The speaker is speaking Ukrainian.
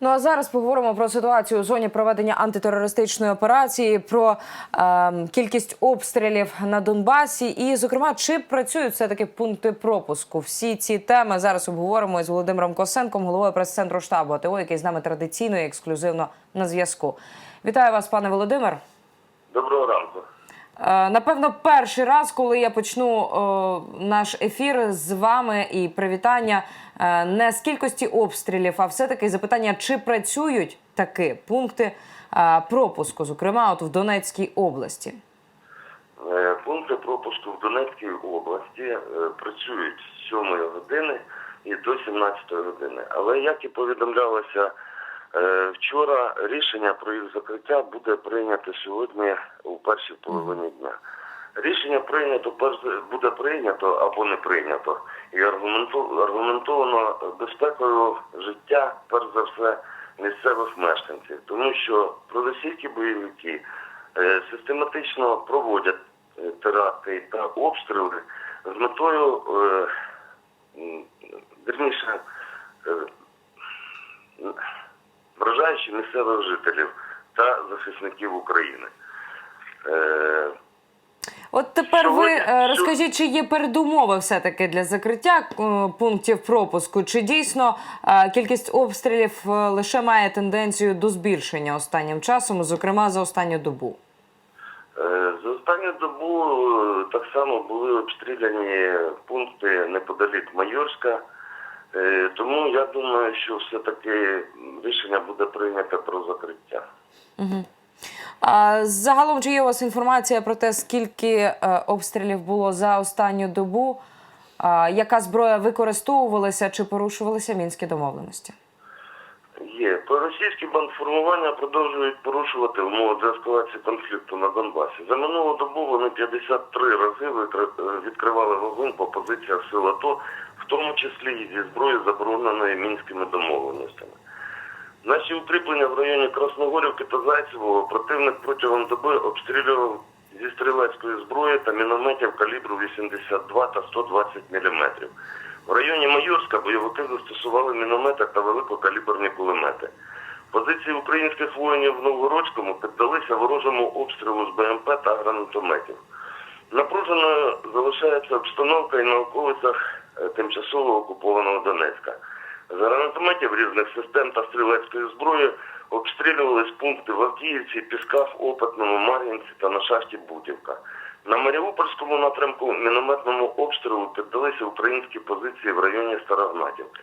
Ну а зараз поговоримо про ситуацію у зоні проведення антитерористичної операції, про е, кількість обстрілів на Донбасі, і, зокрема, чи працюють все таки пункти пропуску. Всі ці теми зараз обговоримо із Володимиром Косенком, головою прес-центру штабу АТО, який з нами традиційно і ексклюзивно на зв'язку. Вітаю вас, пане Володимир. Доброго ранку. Е, Напевно, перший раз, коли я почну о, наш ефір з вами і привітання е, не з кількості обстрілів, а все-таки запитання, чи працюють таки пункти е, пропуску, зокрема, от в Донецькій області. Е, Пункти пропуску в Донецькій області е, працюють з 7 години і до 17 години. Але як і повідомлялося е, вчора, рішення про їх закриття буде прийнято сьогодні у першій половині дня. Рішення прийнято буде прийнято або не прийнято і аргументовано безпекою життя, перш за все, місцевих мешканців, тому що проросійські бойовики е, систематично проводять е, теракти та обстріли з метою, е, вірніше, е, вражаючи місцевих жителів та захисників України. Е, От тепер ви Сьогодні- е, розкажіть, чи є передумови все таки для закриття е, пунктів пропуску? Чи дійсно е, кількість обстрілів лише має тенденцію до збільшення останнім часом, зокрема за останню добу? За останню добу так само були обстріляні пункти неподалік Майорська. Е, Тому я думаю, що все-таки рішення буде прийнято про закриття. А загалом, чи є у вас інформація про те, скільки е, обстрілів було за останню добу? А, яка зброя використовувалася чи порушувалися мінські домовленості? Є. Проросійські бандформування продовжують порушувати умови деескалації конфлікту на Донбасі. За минулу добу вони 53 рази е, відкривали вогонь по позиціях сил АТО, в тому числі і зі зброї, забороненої мінськими домовленостями. Наші укріплення в районі Красногорівки та Зайцевого противник протягом доби обстрілював зі стрілецької зброї та мінометів калібру 82 та 120 мм. В районі Майорська бойовики застосували міномети та великокаліберні кулемети. Позиції українських воїнів в Новгородському піддалися ворожому обстрілу з БМП та гранатометів. Напруженою залишається обстановка і на околицях тимчасово окупованого Донецька. З гранатометів різних систем та стрілецької зброї обстрілювались пункти в Авдіївці, Пісках, Опитному, Мар'їнці та на шахті Бутівка. На Маріупольському напрямку мінометному обстрілу піддалися українські позиції в районі Старогнатівки.